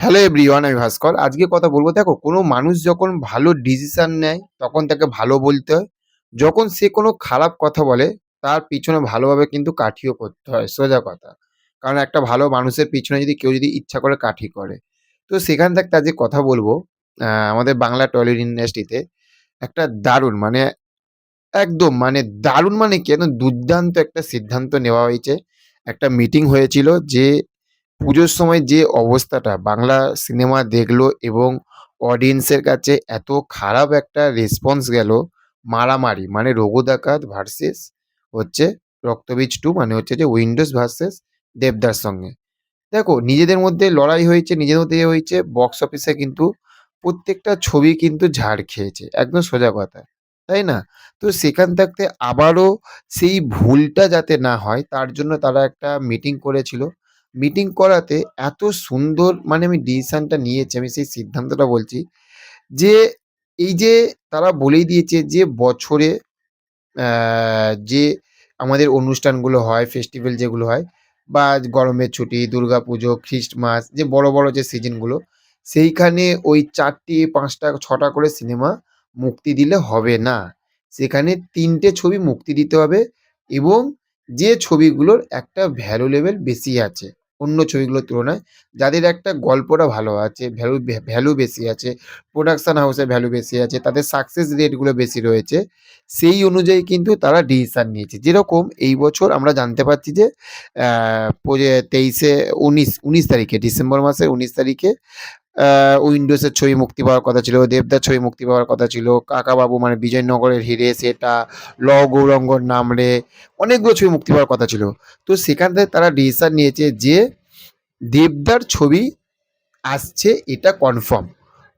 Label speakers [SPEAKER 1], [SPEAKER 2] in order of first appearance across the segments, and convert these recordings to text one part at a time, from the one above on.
[SPEAKER 1] Hello everyone, আমি ভাস্কর। আজকে কথা বলব, দেখো, কোনো মানুষ যখন ভালো ডিসিশন নেয়, তখন তাকে ভালো বলতে হয়। যখন সে কোনো খারাপ কথা বলে, তার পিছনে ভালোভাবে কিন্তু কাঠিও করতে হয়, সোজা কথা। কারণ একটা ভালো মানুষের পিছনে যদি কেউ যদি ইচ্ছা করে কাঠি করে। তো সেখান থেকে আজকে কথা বলব আমাদের বাংলা টলিউড ইন্ডাস্ট্রিতে, একটা দারুণ মানে একদম মানে দারুণ মানে কি? একদম দুর্দান্ত একটা সিদ্ধান্ত নেওয়া হয়েছে। একটা মিটিং হয়েছিল যে পুজোর সময় যে অবস্থাটা বাংলা সিনেমা দেখল এবং অডিয়েন্সের কাছে এত খারাপ একটা রেসপন্স গেল, মারামারি মানে রঘু ডাকাত ভার্সেস হচ্ছে রক্তবীজ টু মানে হচ্ছে যে উইন্ডোজ ভার্সেস দেবদার সঙ্গে। দেখো, নিজেদের মধ্যে লড়াই হয়েছে, নিজেদের মধ্যে ইয়ে হয়েছে বক্স অফিসে কিন্তু প্রত্যেকটা ছবি কিন্তু ঝাড় খেয়েছে, একদম সোজা কথা, তাই না? তো সেখান থাকতে আবারও সেই ভুলটা যাতে না হয়, তার জন্য তারা একটা মিটিং করেছিল মিটিং করাতে এত সুন্দর মানে আমি ডিসিশনটা নিয়েছি, আমি সেই সিদ্ধান্তটা বলছি যে এই যে তারা বলেই দিয়েছে যে বছরে যে আমাদের অনুষ্ঠানগুলো হয় ফেস্টিভ্যাল যেগুলো হয় বা গরমের ছুটি, দুর্গাপুজো, খ্রিস্টমাস, যে বড় বড় যে সিজনগুলো সেইখানে ওই চারটি, পাঁচটা, ছটা করে সিনেমা মুক্তি দিলে হবে না। সেখানে তিনটে ছবি মুক্তি দিতে হবে এবং যে ছবিগুলোর একটা ভ্যালু লেভেল বেশি আছে। অন্য ছবিগুলোর তুলনায় যাদের একটা গল্পটা ভালো আছে ভ্যালু ভ্যালু বেশি আছে প্রোডাকশান হাউসের ভ্যালু বেশি আছে, তাদের সাকসেস রেটগুলো বেশি রয়েছে, সেই অনুযায়ী কিন্তু তারা ডিসিশান নিয়েছে। যেরকম এই বছর আমরা জানতে পারছি যে তেইশে উনিশ উনিশ তারিখে, ডিসেম্বর মাসের উনিশ তারিখে উইন্ডোজের ছবি মুক্তি পাওয়ার কথা ছিল, দেবদার ছবি মুক্তি পাওয়ার কথা ছিল, কাকাবাবু মানে বিজয়নগরের হিরে সেটা, ল গৌরঙ্গর নাম রে, অনেকগুলো ছবি মুক্তি পাওয়ার কথা ছিল। তো সেখান থেকে তারা ডিসিশন নিয়েছে যে দেবদার ছবি আসছে, এটা কনফার্ম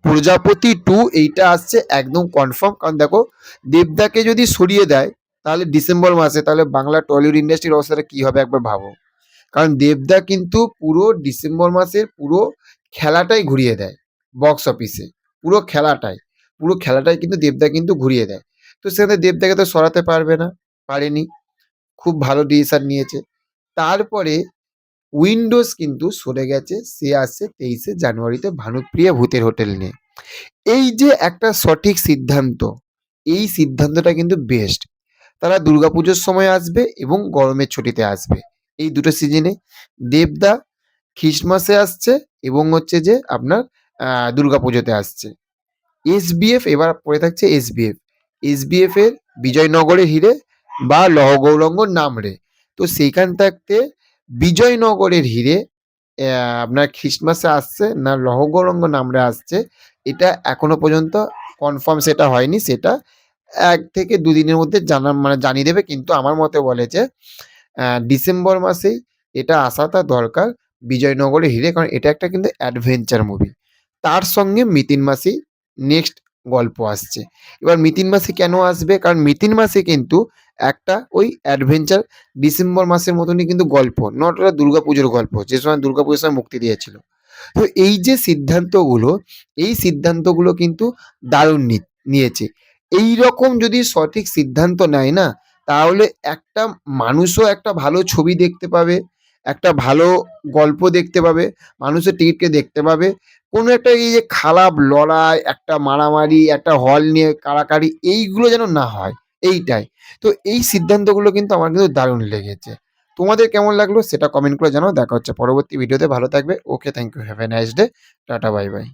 [SPEAKER 1] প্রজাপতি টু এইটা আসছে একদম কনফার্ম কারণ দেখো, দেবদাকে যদি সরিয়ে দেয়, তাহলে ডিসেম্বর মাসে, তাহলে বাংলা টলিউড ইন্ডাস্ট্রির অবস্থাটা কী হবে একবার ভাবো। কারণ দেবদা কিন্তু পুরো ডিসেম্বর মাসের পুরো খেলাটাই ঘুরিয়ে দেয় বক্স অফিসে পুরো খেলাটাই পুরো খেলাটাই কিন্তু দেবদা কিন্তু ঘুরিয়ে দেয়। তো সেখানে দেবদাকে তো সরাতে পারবে না, পারেনি। খুব ভালো ডিসিশন নিয়েছে। তারপরে উইন্ডোজ কিন্তু সরে গেছে, সে আসছে তেইশে জানুয়ারিতে ভানুপ্রিয়া ভূতের হোটেল নিয়ে। এই যে একটা সঠিক সিদ্ধান্ত, এই সিদ্ধান্তটা কিন্তু বেস্ট তারা দুর্গাপুজোর সময় আসবে এবং গরমের ছুটিতে আসবে। এই দুটো সিজনে দেবদা খ্রিস্টমাসে আসছে এবং হচ্ছে যে আপনার আহ, দুর্গাপুজোতে আসছে। এসবিএফ এবার পড়ে থাকছে এসবিএফ। এসবিএফ এর বিজয়নগরের হিরে বা লহগৌরঙ্গ নামরে তো সেইখান থাকতে বিজয়নগরের হিরে আপনার খ্রিস্টমাসে আসছে না লহগৌরঙ্গ নামরে আসছে এটা এখনও পর্যন্ত কনফার্ম সেটা হয়নি। সেটা এক থেকে দুদিনের মধ্যে জানা মানে জানিয়ে দেবে। কিন্তু আমার মতে বলে যে ডিসেম্বর মাসেই এটা আসাটা দরকার। বিজয়নগরের হিরে, কারণ এটা একটা কিন্তু অ্যাডভেঞ্চার মুভি তার সঙ্গে মিতিন মাসি নেক্সট গল্প আসছে। এবার মিতিন মাসে কেন আসবে? কারণ মিতিন মাসে কিন্তু একটা ওই অ্যাডভেঞ্চার ডিসেম্বর মাসের মতনই কিন্তু গল্প নট ওটা দুর্গাপুজোর গল্প, যে সময় দুর্গাপুজোর সময় মুক্তি দিয়েছিল। তো এই যে সিদ্ধান্তগুলো, এই সিদ্ধান্তগুলো কিন্তু দারুণ নিয়েছে। এই রকম যদি সঠিক সিদ্ধান্ত নেয় না, তাহলে একটা মানুষও একটা ভালো ছবি দেখতে পাবে। একটা ভালো গল্প দেখতে পাবে, মানুষের টিকিটকে দেখতে পাবে। কোনো একটা এই যে খারাপ লড়াই, একটা মারামারি, একটা হল নিয়ে কাড়াকাড়ি, এইগুলো যেন না হয়, এইটাই। তো এই সিদ্ধান্তগুলো কিন্তু আমার কিন্তু দারুণ লেগেছে। তোমাদের কেমন লাগল সেটা কমেন্ট করে জানাও। দেখা হচ্ছে পরবর্তী ভিডিওতে ভালো থাকবে। Okay thank you have a nice day tata bye bye